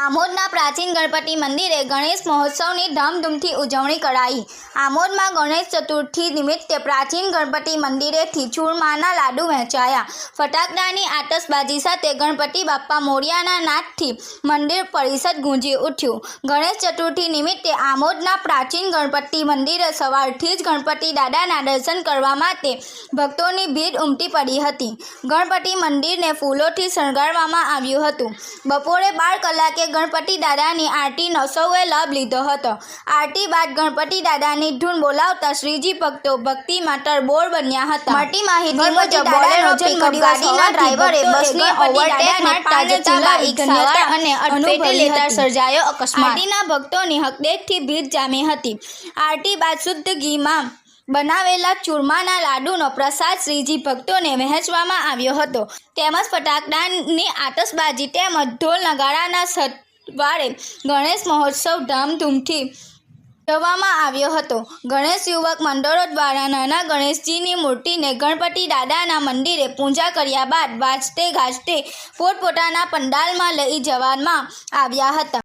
આમોદના પ્રાચીન ગણપતિ મંદિરે ગણેશ મહોત્સવની ધામધૂમથી ઉજવણી કરાઈ. આમોદમાં ગણેશ ચતુર્થી નિમિત્તે પ્રાચીન ગણપતિ મંદિરેથી ચૂરમાના લાડુ વહેંચાયા. ફટાકડાની આતશબાજી સાથે ગણપતિ બાપ્પા મોરિયાના નાદથી મંદિર પરિષદ ગુંજી ઉઠ્યું. ગણેશ ચતુર્થી નિમિત્તે આમોદના પ્રાચીન ગણપતિ મંદિરે સવારથી જ ગણપતિ દાદાના દર્શન કરવા માટે ભક્તોની ભીડ ઉમટી પડી હતી. ગણપતિ મંદિરને ફૂલોથી શણગારવામાં આવ્યું હતું. બપોરે બાર કલાકે ગણપતિ દાદાની આરતીનો સૌએ લાભ લીધો હતો. આરતી બાદ ગણપતિ દાદાની ધૂન બોલાવતા શ્રીજી ભક્તો ભક્તિમાં તરબોળ બન્યા હતા. મળતી માહિતી મુજબ બોલેરો પિકઅપ ગાડીના ડ્રાઈવરે બસને ઓવરટેક મારતા જતા બાઇક સવાર અને લેતા સર્જાયો અકસ્માત. આરતીના ભક્તોની હકદેકથી ભીડ જામી હતી. આરતી બાદ શુદ્ધ ઘીમાં બનાવેલા ચૂરમાના લાડુનો પ્રસાદ શ્રીજી ભક્તોને વહેંચવામાં આવ્યો હતો. તેમજ ફટાકડાની આતશબાજી તેમજ ઢોલ નગારાના સવારે ગણેશ મહોત્સવ ધામધૂમથી ઉજવવામાં આવ્યો હતો. ગણેશ યુવક મંડળો દ્વારા નાના ગણેશજીની મૂર્તિને ગણપતિ દાદાના મંદિરે પૂજા કર્યા બાદ વાજતે ગાજતે પોતપોતાના પંડાલમાં લઈ જવામાં આવ્યા હતા.